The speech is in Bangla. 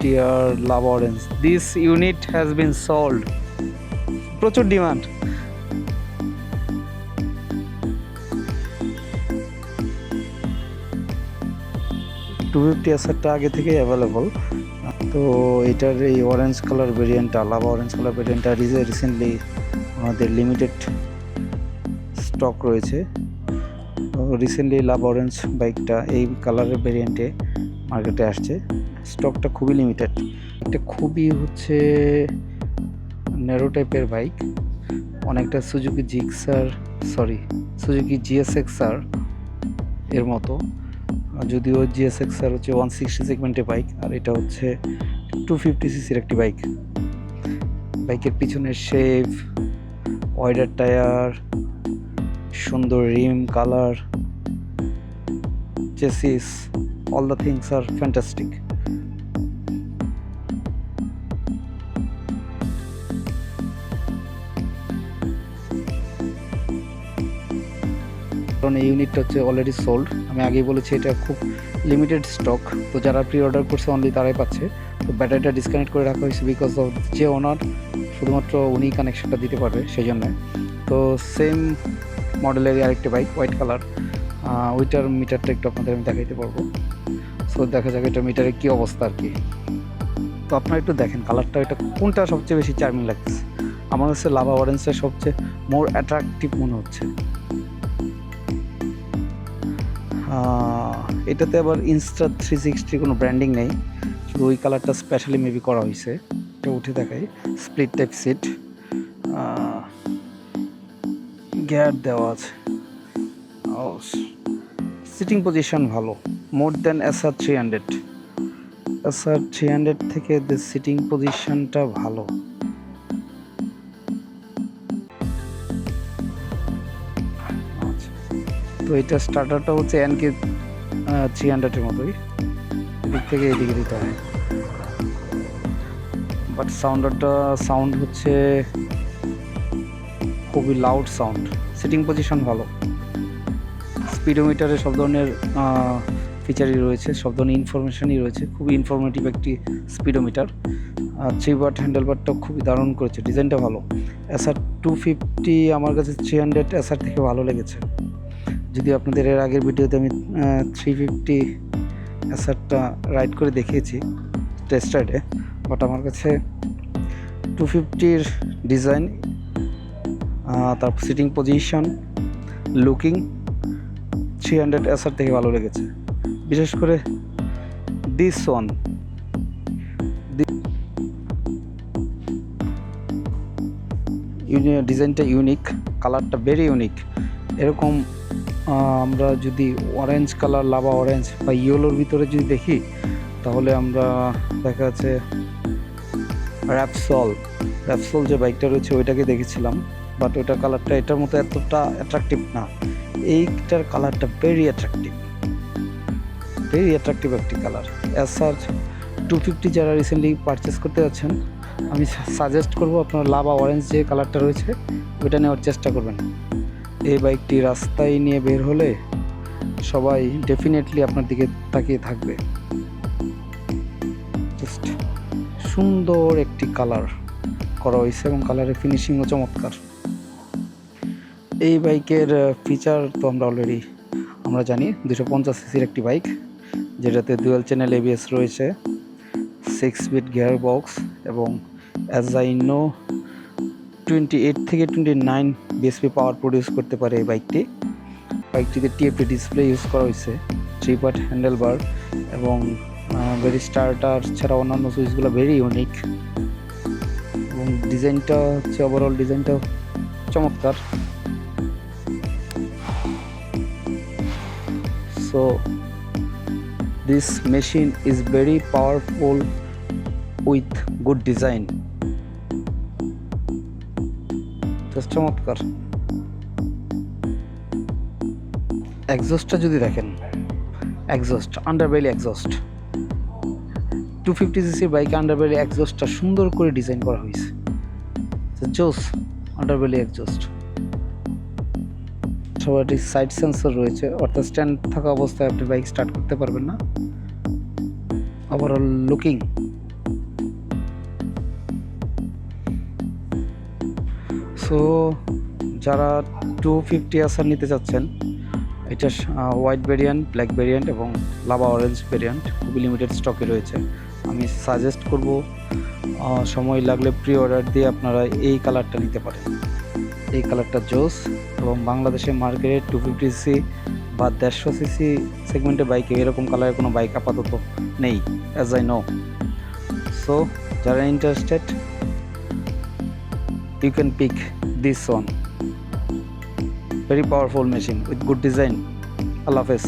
GTR Lava Orange. This unit has been sold. প্রচুর ডিমান্ড টু ফিফটি এসআরটা আগে থেকেই অ্যাভেলেবল তো এটার এই অরেঞ্জ কালার ভেরিয়েন্টটা লাভা অরেঞ্জ কালার ভেরিয়েন্টটা রিসেন্টলি আমাদের লিমিটেড স্টক রয়েছে রিসেন্টলি লাভ অরেঞ্জ বাইকটা এই কালারের ভেরিয়েন্টে মার্কেটে আসছে স্টকটা খুবই লিমিটেড এটা খুবই হচ্ছে ন্যারো টাইপের বাইক অনেকটা Suzuki Gixxer sorry Suzuki GSXR এর মতো। যদিও জিএসএক্সআর হচ্ছে ওয়ান সিক্সটি সেগমেন্টের বাইক আর এটা হচ্ছে টু ফিফটি সিসির একটি বাইক বাইকের পিছনের শেভ ওয়াইডার টায়ার সুন্দর rim colour chassis all the things R fantastic কারণ এই ইউনিটটা হচ্ছে অলরেডি সোল্ড আমি আগেই বলেছি, এটা খুব লিমিটেড স্টক তো যারা প্রি অর্ডার করছে অনলি তারাই পাচ্ছে। তো ব্যাটারিটা ডিসকানেক্ট করে রাখা হয়েছে বিকজ অফ যে ওনার শুধুমাত্র উনি কানেকশনটা দিতে পারবে সেই জন্য তো সেম মডেলের আরেকটি বাইক হোয়াইট কালার ওইটার মিটারটা একটু আপনাদের আমি দেখাইতে পারব। সো দেখা যাক এটা মিটারের কী অবস্থা আর কি। তো আপনারা একটু দেখেন কালারটা এটা কোনটা সবচেয়ে বেশি চার্মিং লাগছে? আমার কাছে লাভা অরেঞ্জটা সবচেয়ে মোর অ্যাট্রাকটিভ মনে হচ্ছে। এটাতে আবার ইনস্টা থ্রি সিক্সটি কোনো ব্র্যান্ডিং নেই। শুধু ওই কালারটা স্পেশালি মেবি করা হয়েছে এটা উঠে দেখাই। স্প্লিট টাইপ সিট গিয়ার দেওয়া আছে। সিটিং পজিশন ভালো। More than S R three hundred S R three hundred থেকে সিটিং পজিশনটা ভালো। তো এটা স্টার্টারটা হচ্ছে এনকে থ্রি হান্ড্রেডের মতোই। এদিক থেকে এদিকে দিতে হয়। বাট সাউন্ডারটা সাউন্ড হচ্ছে খুবই লাউড সাউন্ড সিটিং পজিশন ভালো। স্পিডোমিটারে সব ধরনের ফিচারই রয়েছে, সব ধরনের ইনফরমেশনই রয়েছে। খুবই ইনফরমেটিভ একটি স্পিডোমিটার আর থ্রি বাট হ্যান্ডেল বারটা খুবই দারুণ করেছে। ডিজাইনটা ভালো। এসআর টু ফিফটি আমার কাছে থ্রি হান্ড্রেড এসআর থেকে ভালো লেগেছে। যদি আপনাদের এর আগের ভিডিওতে আমি থ্রি ফিফটি এসআরটা রাইড করে দেখিয়েছি টেস্ট রাইডে বাট আমার কাছে টু ফিফটির ডিজাইন তারপর seating position looking three hundred SR থেকে ভালো লেগেছে। বিশেষ করে দিস ওয়ান ডিজাইনটা ইউনিক কালারটা ভেরি ইউনিক এরকম আমরা যদি অরেঞ্জ কালার লাভা অরেঞ্জ বা ইয়েলোর ভিতরে যদি দেখি, তাহলে আমরা দেখা যাচ্ছে র্যাপসল র্যাপসল যে বাইকটা রয়েছে, ওইটাকে দেখেছিলাম বাট ওইটার কালারটা এটার মতো এতটা অ্যাট্রাকটিভ না। এইটার কালারটা ভেরি অ্যাট্রাকটিভ ভেরি অ্যাট্রাকটিভ একটি কালার এসআর টু ফিফটি যারা রিসেন্টলি পারচেস করতে যাচ্ছেন, আমি সাজেস্ট করব আপনার লাভা অরেঞ্জ যে কালারটা রয়েছে, ওইটা নেওয়ার চেষ্টা করবেন। এই বাইকটি রাস্তায় নিয়ে বের হলে সবাই ডেফিনেটলি আপনার দিকে তাকিয়ে থাকবে। জাস্ট সুন্দর একটি কালার করা হয়েছে এবং কালারের ফিনিশিংও চমৎকার। এই বাইকের ফিচার তো আমরা অলরেডি আমরা জানি দুশো পঞ্চাশ সিসির একটি বাইক, যেটাতে ডুয়েল চ্যানেল এবিএস রয়েছে সিক্স বিট গিয়ার বক্স এবং অ্যাজ টোয়েন্টি এইট থেকে twenty nine BSP power produce করতে পারে এই বাইকটি বাইকটিতে টিএফটি ডিসপ্লে ইউজ করা হয়েছে থ্রি পার্ট হ্যান্ডেল বার এবং ভেরি স্টার্টার ছাড়া অন্যান্য সুইচগুলো ভেরি ইউনিক এবং ডিজাইনটা হচ্ছে ওভারঅল ডিজাইনটা চমৎকার। So this machine is very powerful with good design just চমৎকার। এক্সস্টটা যদি দেখেন exhaust underbelly exhaust two fifty সিসির বাইকে আন্ডারবেলি এক্সস্টটা সুন্দর করে ডিজাইন করা হয়েছে। জোস আন্ডারবেলি এক্সস্ট সবারটি সাইড সেন্সর রয়েছে, অর্থাৎ স্ট্যান্ড থাকা অবস্থায় আপনি বাইক স্টার্ট করতে পারবেন না। ওভারঅল লুকিং সো যারা টু ফিফটি আসার নিতে চাচ্ছেন, এটা হোয়াইট ভেরিয়েন্ট ব্ল্যাক ভেরিয়েন্ট এবং লাভা অরেঞ্জ ভেরিয়েন্ট খুবই লিমিটেড স্টকে রয়েছে। আমি সাজেস্ট করব সময় লাগলে প্রি অর্ডার দিয়ে আপনারা এই কালারটা নিতে পারেন। এই কালারটা জোস এবং বাংলাদেশের মার্কেটে টু ফিফটি সিসি বা দেড়শো সিসি সেগমেন্টের বাইকে এরকম কালারের কোনো বাইক আপাতত নেই অ্যাজ আই নো সো যারা interested you can pick this one very powerful machine with good design allah hafiz